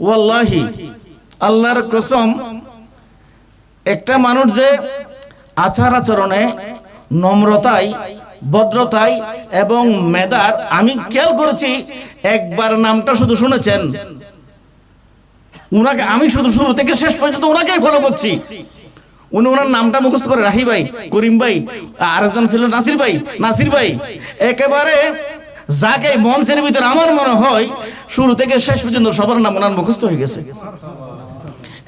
ওয়াল্লাহি, আল্লাহর কসম, একটা মানুষ যে আচার আচরণে নম্রতায়, ভদ্রতায় এবং মেধার, আমি খেয়াল করেছি, একবার নামটা শুধু শুনেছেন। উনাকে, আমি শুধু শুরু থেকে শেষ পর্যন্ত ওনাকেই ফলো করছি। উনি ওনার নামটা মুখস্থ করে, রাহি ভাই, করিম ভাই, আরেকজন ছিল নাসির ভাই নাসির ভাই। একেবারে যাকে মঞ্চের ভিতরে আমার মনে হয় শুরু থেকে শেষ পর্যন্ত সবার নাম ওনার মুখস্থ হয়ে গেছে।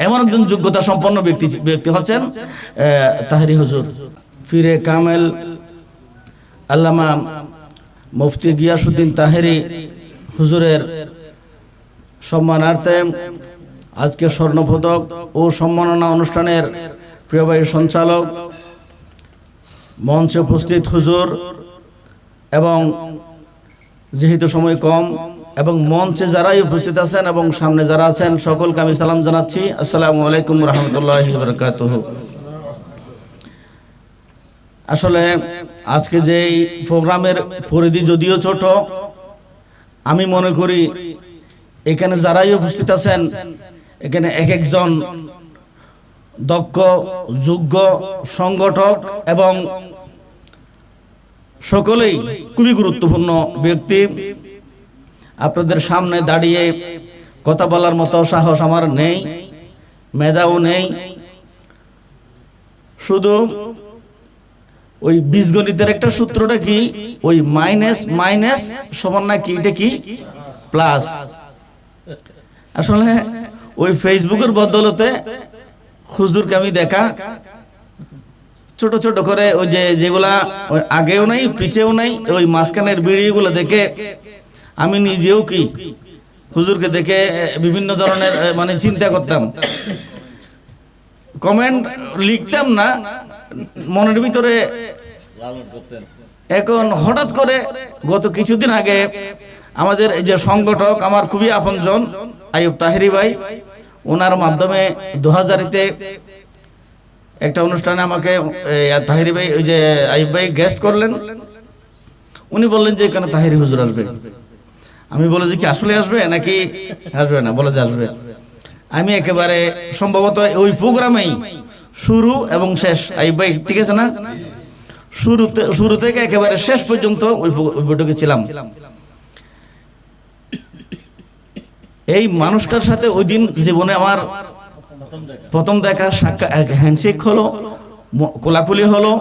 এমন একজন যোগ্যতা সম্পন্ন ব্যক্তি ব্যক্তি হচ্ছেন তাহেরি হুজুর। ফিরে কামেল আল্লামা মুফতি গিয়াসুদ্দিন তাহেরি হুজুরের সম্মানার্থে আজকে স্বর্ণপদক ও সম্মাননা অনুষ্ঠানের প্রিয়বাহী সঞ্চালক মঞ্চে উপস্থিত হুজুর এবং যেহেতু সময় কম এবং মঞ্চে যারাই উপস্থিত আছেন এবং সামনে যারা আছেন, সকলকে আমি সালাম জানাচ্ছি। আসসালামু আলাইকুম রহমতুল্লাহ বরকাতুহ। আসলে আজকে যে প্রোগ্রামের পরিধি যদিও ছোট, আমি মনে করি এখানে যারাই উপস্থিত আছেন, এখানে এক একজন দক্ষ, যোগ্য সংগঠক এবং সকলেই খুবই গুরুত্বপূর্ণ ব্যক্তি। আপনাদের সামনে দাঁড়িয়ে কথা বলার মতো সাহস আমার নেই, মেধাও নেই। শুধু ওই বীজগণিতের একটা সূত্রটা কি? ওই মাইনাস মাইনাস সমান না কি এটা কি? প্লাস। আসলে ওই ফেসবুকের বদলতে হুজুরকে আমি দেখা। ছোট ছোট করে ওই যে যেগুলা আগেও নাই, পিছেও নাই, ওই মাঝখানের ভিডিওগুলো দেখে আমি নিজেও কি হুজুরকে দেখে বিভিন্ন ধরনের মানে চিন্তা করতাম। কমেন্ট লিখতাম না, মনের ভিতরে এখন হঠাৎ করে গত কিছুদিন আগে আমাদের যে সংগঠক আমার খুবই আপনজন আইব তাহেরি ভাই, ওনার মাধ্যমে দু হাজারিতে একটা অনুষ্ঠানে আমাকে তাহিরি ভাই, ওই যে আইব ভাই গেস্ট করলেন। উনি বললেন যে এখানে তাহিরি হুজুর আসবে। আমি বলে যে কি আসলে আসবে নাকি আসবে না? বলে যে আসবে। আমি একেবারে সম্ভবত ওই প্রোগ্রামেই শুরু এবং শেষ। আইব ভাই, ঠিক আছে না? শুরুতে শুরু থেকে একেবারে শেষ পর্যন্ত ওই বৈঠকে ছিলাম। এই মানুষটার সাথে ওই দিন জীবনে আমার প্রথম দেখা সাক্ষাৎ হ্যান্ডশেক হলো কোলাকুলি হলো।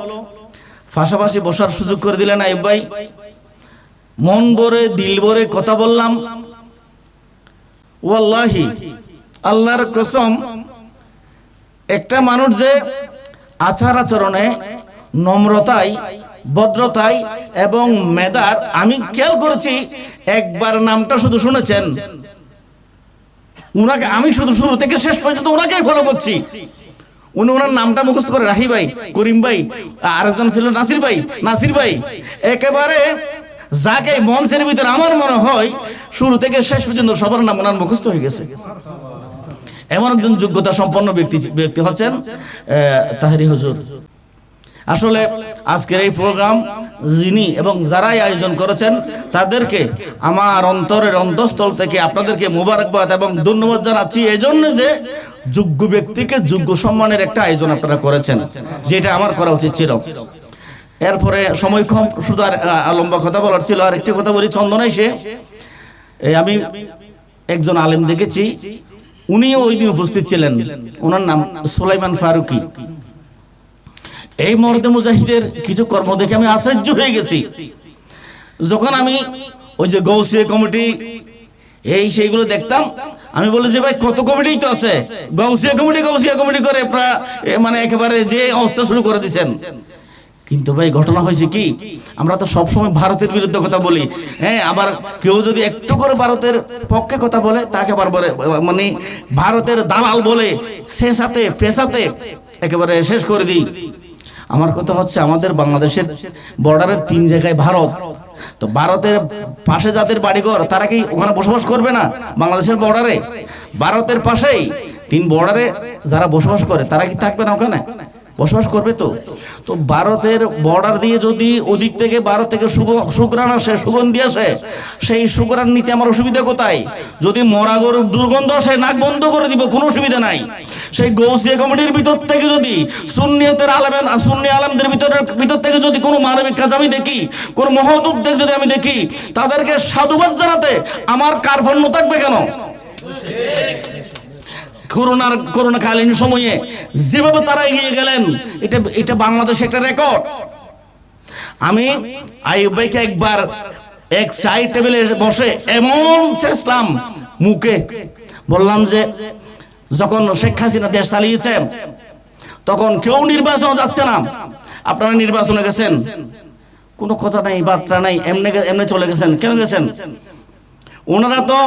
পাশাপাশি বসার সুযোগ করে দিলেন আইব ভাই। মন ভরে, দিল ভরে কথা বললাম। ওয়াল্লাহি, আল্লাহর কসম, একটা মানুষ যে আচার আচরণে নম্রতায়, ভদ্রতায় এবং মেদার আমি খেয়াল করেছি, একবার নামটা শুধু শুনেছেন। উনাকে, আমি শুধু শুরু থেকে শেষ পর্যন্ত ওনাকেই ফলো করছি। উনি ওনার নামটা মুখস্থ করে, রাহি ভাই, করিম ভাই, আরেকজন ছিল নাসির ভাই নাসির ভাই, একেবারে যাকে মঞ্চের ভিতরে আমার মনে হয়, শুরু থেকে শেষ পর্যন্ত সবার নাম ওনার মুখস্থ হয়ে গেছে। এমন একজন যোগ্যতা সম্পন্ন ব্যক্তি ব্যক্তি হচ্ছেন তাহারি হুজুর। আসলে আজকের এই প্রোগ্রাম যিনি এবং যারাই আয়োজন করেছেন, তাদেরকে আমার অন্তরের অন্তঃস্থল থেকে আপনাদেরকে মোবারকবাদ এবং ধন্যবাদ জানাচ্ছি। এই জন্য যে যোগ্য ব্যক্তিকে যোগ্য সম্মানের একটা আয়োজন আপনারা করেছেন, যেটা আমার করা উচিত ছিল। এরপরে সময় কম, শুধু আর লম্বা কথা বলার ছিল। আর একটি কথা বলি, চন্দনা এসে আমি একজন আলেম দেখেছি। উনিও ওই দিন উপস্থিত ছিলেন। ওনার নাম সোলাইমান ফারুকি। এই মর্দে মুজাহিদের কিছু কর্ম দেখে আমি আশ্চর্য হয়ে গেছি। যখন আমি ওই যে গৌসিয়া কমিটি, এই সেইগুলো দেখতাম, আমি বলি যে, ভাই, কত কমিটি তো আছে। গৌসিয়া কমিটি গৌসিয়া কমিটি করে প্রায় মানে একেবারে যে অবস্থা শুরু করে দিছেন। কিন্তু ভাই, ঘটনা হয়েছে কি? আমরা তো সবসময় ভারতের বিরুদ্ধে কথা বলি। হ্যাঁ আবার কেউ যদি একটু করে ভারতের পক্ষে কথা বলে, তাকে আবার বলে মানে ভারতের দালাল বলে শেষাতে পেশাতে একেবারে শেষ করে দিই। আমার কথা হচ্ছে, আমাদের বাংলাদেশের বর্ডারের তিন জায়গায় ভারত। তো ভারতের পাশে যাদের বাড়িঘর, তারা কি ওখানে বসবাস করবে না? বাংলাদেশের বর্ডারে? ভারতের পাশেই তিন বর্ডারে যারা বসবাস করে, তারা কি থাকবে না ওখানে? বসবাস করবে তো? তো ভারতের বর্ডার দিয়ে যদি ওদিক থেকে ভারত থেকে শুক্রান আসে, সুগন্ধি আসে, সেই শুক্রান নিতে আমার অসুবিধা কোথায়? যদি মরা গরুর দুর্গন্ধ আসে, নাক বন্ধ করে দিব, কোনো অসুবিধা নাই। সেই গৌসিয়া কমিটির ভিতর থেকে যদি, সুন্নিয়তের আলমেন সুন্নি আলমদের ভিতরের, ভিতর থেকে যদি কোনো মানবিক কাজ আমি দেখি, কোনো মহৎ উদ্যোগ যদি আমি দেখি, তাদেরকে সাধুবাদ জানাতে আমার কার্পণ্য থাকবে কেন? করোনার করোনাকালীন সময়ে যেভাবে তারা এগিয়ে গেলেন, এটা এটা বাংলাদেশে একটা রেকর্ড। আমি আইয়ুব ভাইকে একবার এক সাইড টেবিলে বসে এমন চেষ্টাম মুখে। বললাম যে, যখন শেখ হাসিনা দেশ চালিয়েছে তখন কেউ নির্বাচন যাচ্ছে না। আপনারা নির্বাচনে গেছেন। কোনো কথা নাই, বার্তা নাই, এমনি এমনি চলে গেছেন। কেন গেছেন? ওনারা তো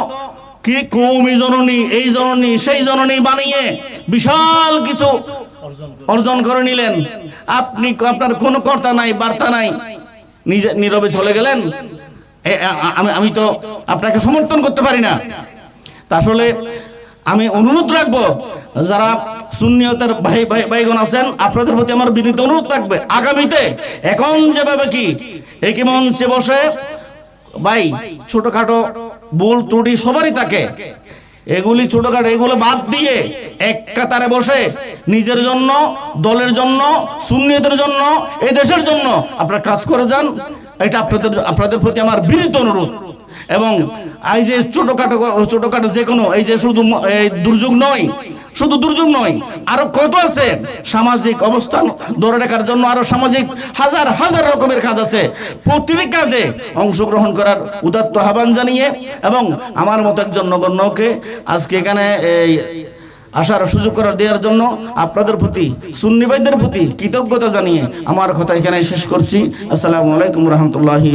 কি কৌমি জননী, এই জননী, সেই জননী বানিয়ে বিশাল কিছু অর্জন করে নিলেন। আপনি আপনার কোনো কর্তা নাই, বার্তা নাই। নিজে নীরবে চলে গেলেন। আমি আমি তো আপনাকে সমর্থন করতে পারি না। আসলে আমি অনুরোধ রাখব, যারা সুন্নিয়তের ভাই ভাই, ভাইগণ আছেন, আপনাদের প্রতি আমার বিনীত অনুরোধ থাকবে। আগামীতে এখন যেভাবে কি একই মঞ্চে বসে, ভাই, ছোটখাটো ভুল ত্রুটি সবারই থাকে। এগুলি ছোটখাটো, এগুলো বাদ দিয়ে এক কাতারে বসে নিজের জন্য, দলের জন্য, সুন্নিয়তের জন্য এ দেশের জন্য আপনারা কাজ করে যান। এটা আপনাদের আপনাদের প্রতি আমার বিনীত অনুরোধ। এবং এই যে ছোটখাটো ছোটখাটো যে কোনো, এই যে শুধু এই দুর্যোগ নয় শুধু দুর্যোগ নয়, আরও কত আছে? সামাজিক অবস্থান ধরে রাখার জন্য আরও সামাজিক হাজার হাজার রকমের কাজ আছে। প্রতিটি কাজে অংশগ্রহণ করার উদাত্ত আহ্বান জানিয়ে এবং আমার মতো একজন নগণ্যকে আজকে এখানে এই আসার সুযোগ করার দেওয়ার জন্য আপনাদের প্রতি, সুন্নি ভাইদের প্রতি কৃতজ্ঞতা জানিয়ে আমার কথা এখানে শেষ করছি। আসসালামু আলাইকুম রহমতুল্লাহি